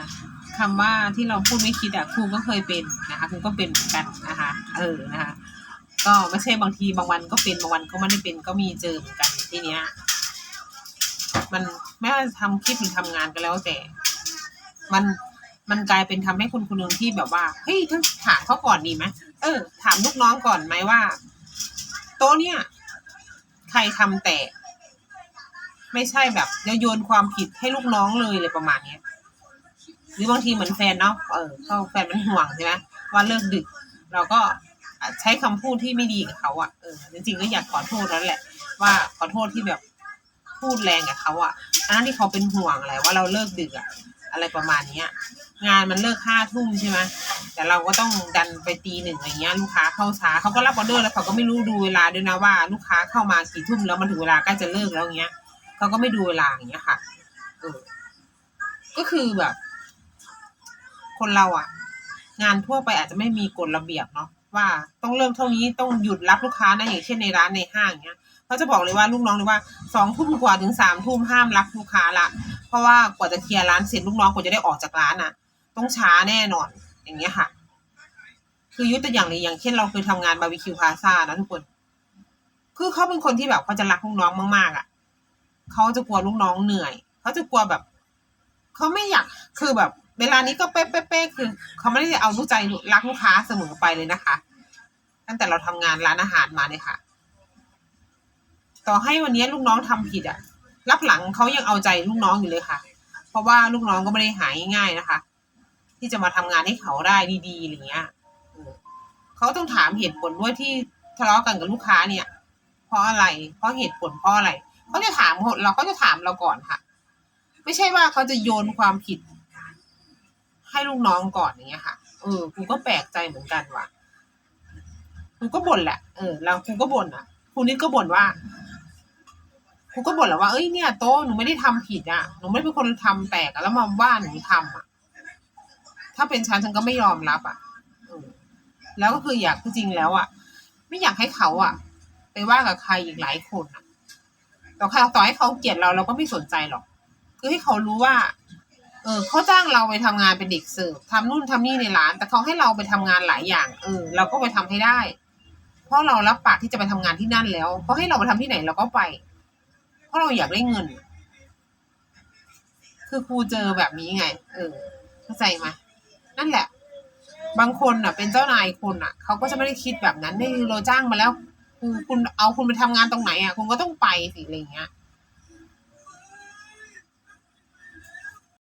นะคะคำว่าที่เราพูดไม่คิดอะครูก็เคยเป็นนะคะครูก็เป็นเหมือนกันนะคะ เออนะคะ ก็ไม่ใช่บางทีบางวันก็เป็นบางวันก็ไม่ได้เป็นก็มีเจอเหมือนกันทีเนี้ยมันไม่ว่าจะทำคลิปหรือทำงานก็แล้วแต่ มันมันกลายเป็นทำให้คนคนหนึ่งที่แบบว่าเฮ้ยถ้าถามเขาก่อนดีไหมเออ ถามลูกน้องก่อนไหมว่า โต๊ะเนี่ย ใครทำแตกไม่ใช่แบบจะโยนความผิดให้ลูกน้องเลยเลยประมาณเนี้ย รือบางทีเหมือนแฟนเนาะเออเขาแฟนมันห่วงใช่ไหมว่าเลิกดึก เราก็ใช้คำพูดที่ไม่ดีกับเขาอะ่ะเออจริงๆก็อยากขอโทษแล้วแหละ ว่าขอโทษที่แบบพูดแรงกับเขาอะ่ะอันนั้นที่เขาเป็นห่วงอะไรว่าเราเลิกดึกอะอะไรประมาณเนี้ย งานมันเลิกห้าทุ่มใช่ไหมแต่เราก็ต้องดันไปตีหนึ่งอะไรเงี้ยลูกค้าเข้าช้าเขาก็รับออเดอร์แล้วเขาก็ไม่รู้ดูเวลาด้วยนะว่า ลูกค้าเข้ามากี่ทุ่มแล้วมันถึงเวลาใกล้จะเลิกแล้วเงี้ยเขาก็ไม่ดูเวลาอย่างเงี้ยค่ะเออก็คือแบบ คนเราอะงานทั่วไปอาจจะไม่มีกฎระเบียบเนาะว่าต้องเริ่มเท่านี้ต้องหยุดรับลูกค้านะอย่างเช่นในร้านในห้างเงี้ยเขาจะบอกเลยว่าลูกน้องเลยว่าสองทุ่มกว่าถึงสามทุ่มห้ามรับลูกค้าละ เพราะว่ากว่าจะเคลียร์ร้านเสร็จลูกน้องกว่าจะได้ออกจากร้านอะ ต้องช้าแน่นอนอย่างเงี้ยค่ะ คือยุตัวอย่างเลยอย่างเช่นเราเคยทำงานบาร์บีคิวพาซ่านะทุกคน คือเขาเป็นคนที่แบบเขาจะรักลูกน้องมากๆอะเขาจะกลัวลูกน้องเหนื่อยเขาจะกลัวแบบเขาไม่อยากคือแบบ เวลานี้ก็เป๊ะๆคือเขาไม่ได้เอาลูกใจรักลูกค้าเสมอไปเลยนะคะ ตั้งแต่เราทำงานร้านอาหารมาเนี่ยค่ะ ต่อให้วันนี้ลูกน้องทำผิดอะรับหลังเขายังเอาใจลูกน้องอยู่เลยค่ะ เพราะว่าลูกน้องก็ไม่ได้หายง่ายนะคะ ที่จะมาทำงานให้เขาได้ดีๆอะไรเงี้ยเออเขาต้องถามเหตุผลด้วยที่ทะเลาะกันกับลูกค้าเนี่ย เพราะอะไร เพราะเหตุผลเพราะอะไรเขาจะถามเราเขาจะถามเราก่อนค่ะ ไม่ใช่ว่าเขาจะโยนความผิด ให้ลูกน้องก่อนอย่างเงี้ยค่ะเออกูก็แปลกใจเหมือนกันว่ะกูก็บ่นแหละเออแล้วกูก็บ่นอะครูนิดก็บ่นว่าครูก็บ่นแหละว่าเอ้ยเนี่ยโต๊ะหนูไม่ได้ทำผิดอะหนูไม่เป็นคนทำแตกแล้วมาว่าหนูทำอะ ถ้าเป็นฉันฉันก็ไม่ยอมรับอะเออแล้วก็คืออยากจริงแล้วอะ ไม่อยากให้เขาอะ ไปว่ากับใครอีกหลายคนอะต่อใครต่อให้เขาเกลียดเราเราก็ไม่สนใจหรอก คือให้เขารู้ว่า เออเขาจ้างเราไปทำงานเป็นเด็กเสิร์ฟทำนู่นทำนี่ในร้าน แต่เขาให้เราไปทำงานหลายอย่าง เออ เราก็ไปทำให้ได้ เพราะเรารับปากที่จะไปทำงานที่นั่นแล้วเขาให้เราไปทำที่ไหนเราก็ไป เพราะเราอยากได้เงิน คือครูเจอแบบนี้ไง เออ เข้าใจไหมนั่นแหละ บางคนอะ เป็นเจ้านายคนอะเขาก็จะไม่ได้คิดแบบนั้นนี่เราจ้างมาแล้วคุณเอาคุณไปทำงานตรงไหนอะ คุณก็ต้องไปสิอะไรเงี้ย